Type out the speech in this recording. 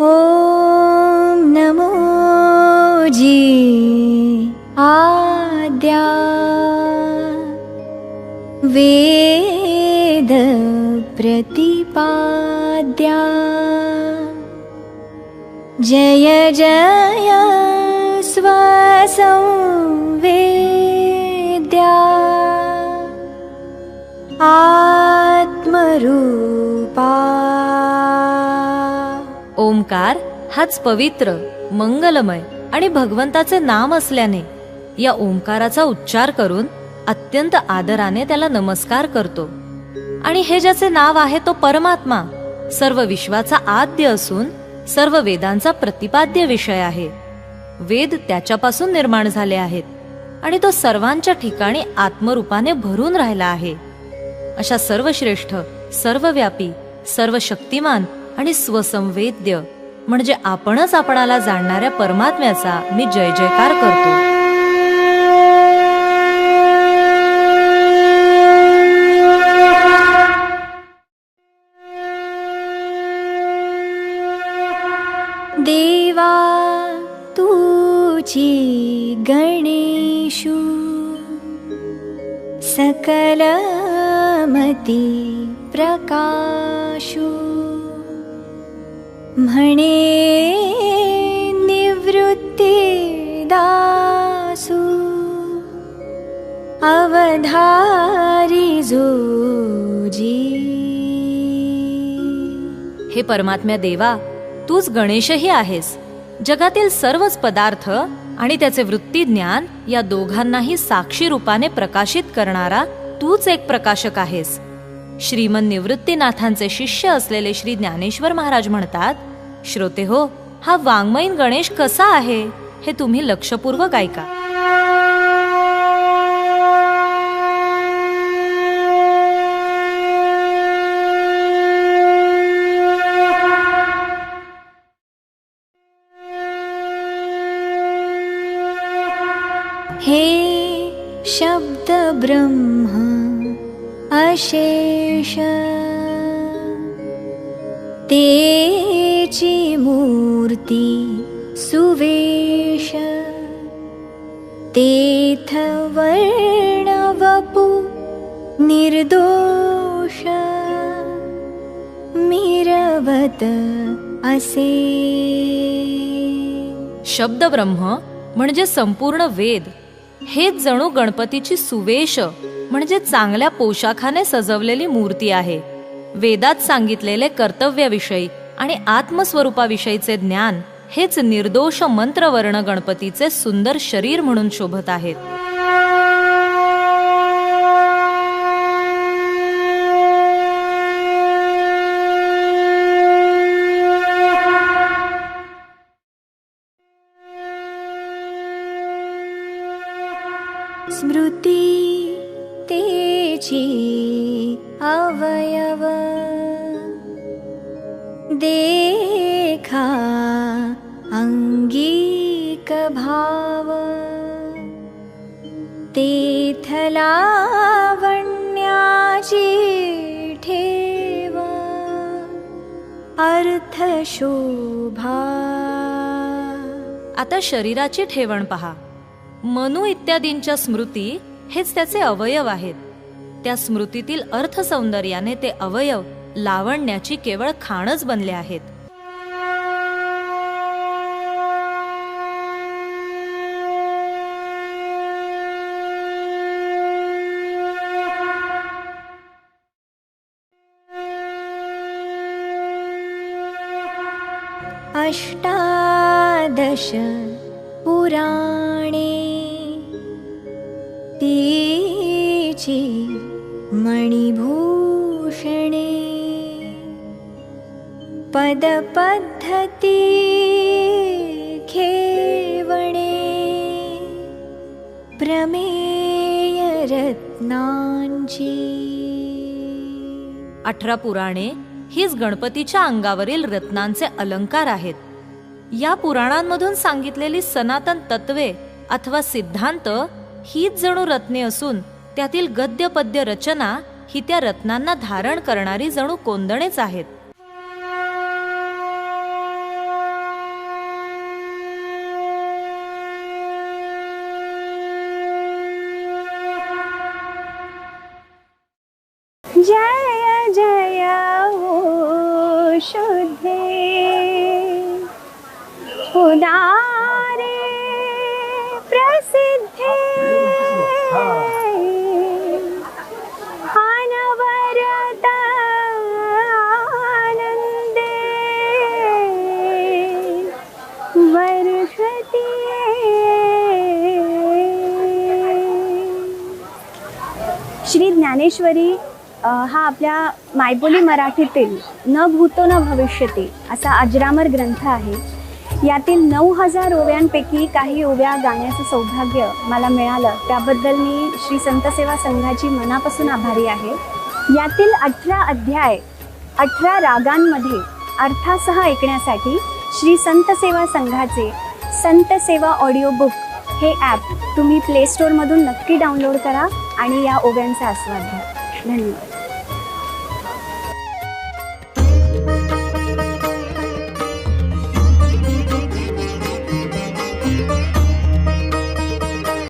ॐ नमो जी आद्या वेद प्रतिपाद्या जय जय स्वसंवेद्या आत्मरूपा ओंकार हाच पवित्र मंगलमय आणि भगवंताचे नाम असल्याने या ओंकाराचा उच्चार करून अत्यंत आदराने त्याला नमस्कार करतो. आणि हे ज्याचे नाव आहे तो परमात्मा सर्व विश्वाचा आद्य असून सर्व वेदांचा प्रतिपाद्य विषय आहे. वेद त्याच्यापासून निर्माण झाले आहेत आणि तो सर्वांच्या ठिकाणी आत्मरूपाने भरून राहिला आहे. अशा सर्वश्रेष्ठ सर्वव्यापी सर्व शक्तिमान आणि स्वसंवेद्य म्हणजे आपणच आपणाला जाणणाऱ्या परमात्म्याचा मी जय जयकार करतो. देवा तुची गणेशु सकलमती प्रकाशु. म्हणे निवृत्ती दासु अवधारी जोजी. हे परमात्म्या देवा तूच गणेशही आहेस. जगातील सर्वच पदार्थ आणि त्याचे वृत्ती ज्ञान या दोघांनाही साक्षी रूपाने प्रकाशित करणारा तूच एक प्रकाशक आहेस. श्रीमन निवृत्तीनाथांचे शिष्य असलेले श्री ज्ञानेश्वर महाराज म्हणतात श्रोते हो हा वाङ्मयीन गणेश कसा आहे हे तुम्ही लक्षपूर्वक ऐका. हे शब्द ब्रह्म अशेष तेची मूर्ती सुवेश. तेथ वर्णवपु निर्दोष. मिरवत असे. शब्द ब्रह्म म्हणजे संपूर्ण वेद. हेच जणू गणपतीची सुवेश म्हणजे चांगल्या पोशाखाने सजवलेली मूर्ती आहे. वेदात सांगितलेले कर्तव्याविषयी आणि आत्मस्वरूपाविषयीचे ज्ञान हेच निर्दोष मंत्रवर्ण गणपतीचे सुंदर शरीर म्हणून शोभत आहेत. स्मृती तेची अवयव देखा अंगीक भाव। तेथलावण्याची ठेव। अर्थशोभा। आता शरीराची ठेवण पहा. मनू इत्यादींच्या स्मृती हेच त्याचे अवयव आहेत. त्या स्मृतीतील अर्थसौंदर्याने ते अवयव लावण्याची केवळ खाणच बनले आहेत. अष्टादश पुराणे तीची मणिभूषणे पदपद्धती खेवणे प्रमेय रत्नांची अठरा पुराणे हीच गणपतीच्या अंगावरील रत्नांचे अलंकार आहेत. या पुराणांमधून सांगितलेली सनातन तत्वे अथवा सिद्धांत हीच जणू रत्ने असून त्यातील गद्य पद्य रचना ही त्या रत्नांना धारण करणारी जणू कोंदणेच आहेत. जय जय ओ शुद्धे। उदारे प्रसिद्धे। अनवरत आनन्दे। वर्षति श्री ज्ञानेश्वरी हा आपल्या मायबोली मराठीतील न भूतो न भविष्यते असा अजरामर ग्रंथ आहे. यातील नऊ हजार ओव्यांपैकी काही ओव्या गाण्याचं सौभाग्य मला मिळालं. त्याबद्दल मी श्री संतसेवा संघाची मनापासून आभारी आहे. यातील अठरा अध्याय अठरा रागांमध्ये अर्थासह ऐकण्यासाठी श्री संतसेवा संघाचे संतसेवा ऑडिओ बुक हे ॲप तुम्ही प्ले स्टोअरमधून नक्की डाउनलोड करा आणि या ओव्यांचा आस्वाद घ्या. धन्यवाद.